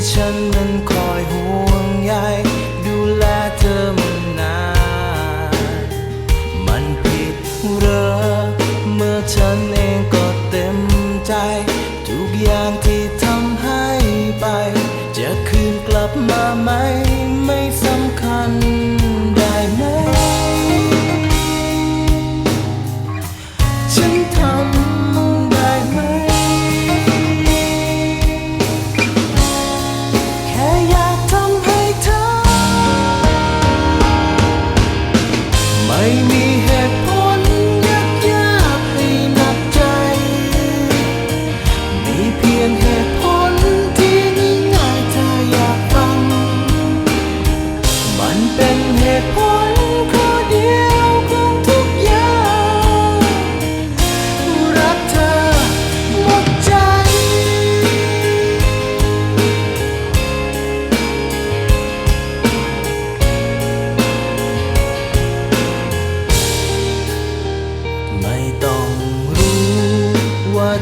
่ฉันนั้นคอยห่วงใยดูแลเธอมานาน มันผิดเหรอเมื่อฉันเองก็เต็มใจ ทุกอย่างที่ทำให้ไป จะคืนกลับมา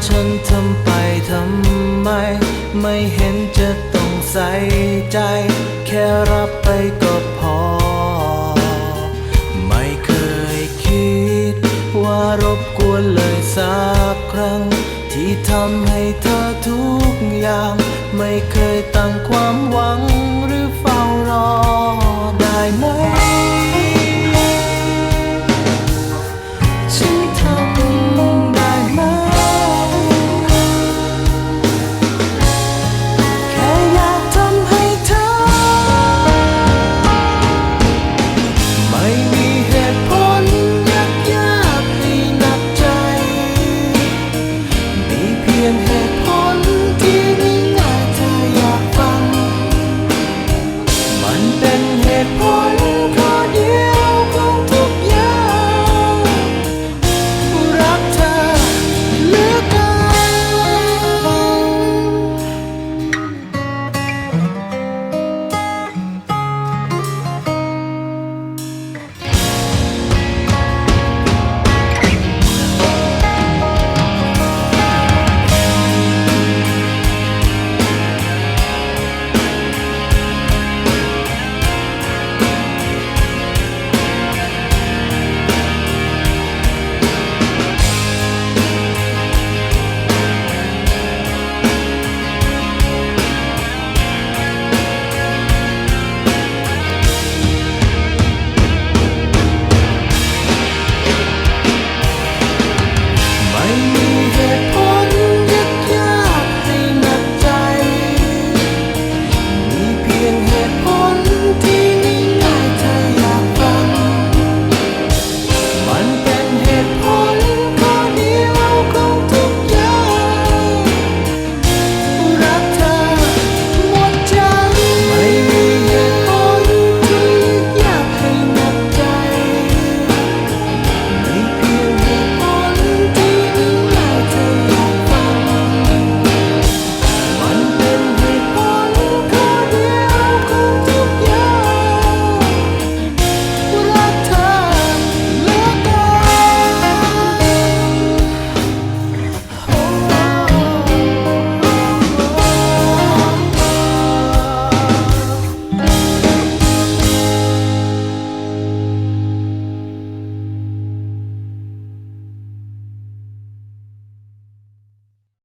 ฉันทำไปทำไม ไม่เห็นจะต้องใส่ใจ แค่รับไปก็พอ ไม่เคยคิด ว่ารบกวนเลยสักครั้ง ที่ทำให้เธอทุกอย่าง ไม่เคยตั้งความหวังหรือเฝ้ารอได้ไหม